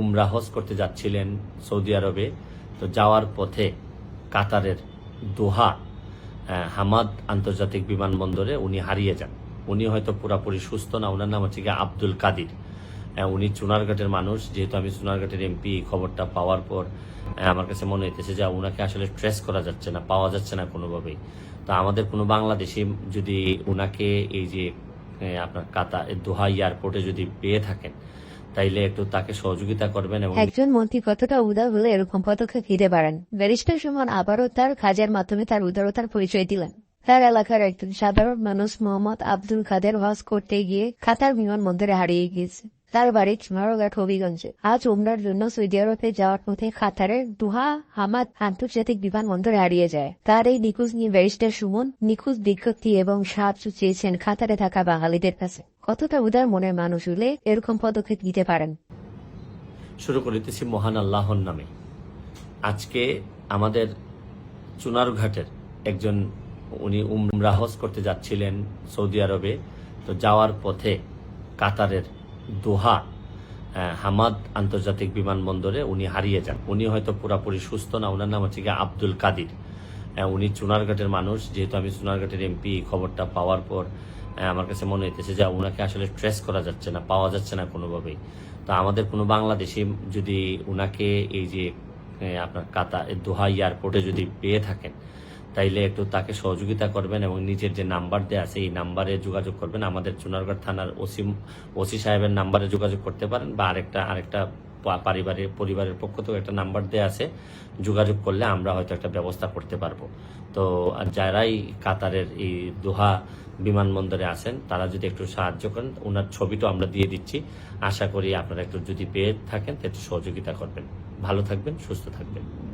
উমরা হজ করতে যাচ্ছিলেন সৌদি আরবে। তো যাওয়ার পথে কাতারের দোহা হামাদ আন্তর্জাতিক বিমানবন্দরে উনি হারিয়ে যান। উনি হয়তো পুরাপুরি সুস্থ না ওনার নাম হচ্ছে গিয়ে আব্দুল কাদির। উনি চুনারঘাটের মানুষ, যেহেতু আমি চুনারঘাটের এমপি খবরটা পাওয়ার পর আমার কাছে মনে হইতেছে যে ওনাকে আসলে ট্রেস করা যাচ্ছে না, পাওয়া যাচ্ছে না কোনোভাবেই। তো আমাদের কোনো বাংলাদেশি যদি ওনাকে এই যে আপনার কাতা দোহা এয়ারপোর্টে যদি পেয়ে থাকেন তাইলে একটু তাকে সহযোগিতা করবেন এবং একজন মন্ত্রী কতটা উদার হলে এরকম পদক্ষেপ নিতে পারেন? ব্যারিস্টার সুমন আবারও তার কাজের মাধ্যমে তার উদারতার পরিচয় দিলেন। তার এলাকার একজন সাধারণ মানুষ মোহাম্মদ আব্দুল কাদের হজ করতে গিয়ে কাতার বিমানবন্দরে হারিয়ে গিয়েছে। তার বাড়ি চুনারঘাট হবিগঞ্জে। আজ উমরার জন্য সৌদি আরবে যাওয়ার পথে কাতারের দুহা হামাদ আন্তর্জাতিক বিমানবন্দরে হারিয়ে যায়। তার এই নিখোঁজ নিয়ে ব্যারিস্টার সুমন নিখোঁজ বিজ্ঞপ্তি এবং সাহায্য চেয়েছেন খাতারে থাকা বাঙালিদের কাছে। কতটা উদার মনের মানুষ হলে এরকম পদক্ষেপ নিতে পারেন? শুরু করিতেছি মহান আল্লাহর নামে। আজকে আমাদের চুনারঘাটের একজন, উনি উমরা হজ করতে যাচ্ছিলেন সৌদি আরবে, তো যাওয়ার পথে কাতারের দোহা হামাদ আন্তর্জাতিক বিমানবন্দরে উনি হারিয়ে যান। উনি হয়তো পুরাপুরি সুস্থ না, ওনার নাম হচ্ছে গিয়ে আব্দুল কাদির। উনি চুনারঘাটের মানুষ, যেহেতু আমি চুনারঘাটের এমপি খবরটা পাওয়ার পর আমার কাছে মনে হইতেছে যে ওনাকে আসলে ট্রেস করা যাচ্ছে না, পাওয়া যাচ্ছে না কোনোভাবেই। তো আমাদের কোনো বাংলাদেশি যদি ওনাকে এই যে আপনার কাতা দোহা এয়ারপোর্টে যদি পেয়ে থাকেন, তাইলে একটু তাকে সহযোগিতা করবেন এবং নিজের যে নাম্বার দেওয়া আছে, এই নাম্বারে যোগাযোগ করবেন। আমাদের চুনারগড় থানার ওসি ওসি সাহেবের নাম্বারে যোগাযোগ করতে পারেন বা আরেকটা আরেকটা পারিবারিক পরিবারের পক্ষ থেকে একটা নাম্বার দেওয়া আছে। যোগাযোগ করলে আমরা হয়তো একটা ব্যবস্থা করতে পারব। তো যারাই কাতারের এই দোহা বিমানবন্দরে আছেন, তারা যদি একটু সাহায্য করেন, ওনার ছবিটা আমরা দিয়ে দিচ্ছি। আশা করি আপনারা একটু যদি পেয়ে থাকেন তো একটু সহযোগিতা করবেন। ভালো থাকবেন, সুস্থ থাকবেন।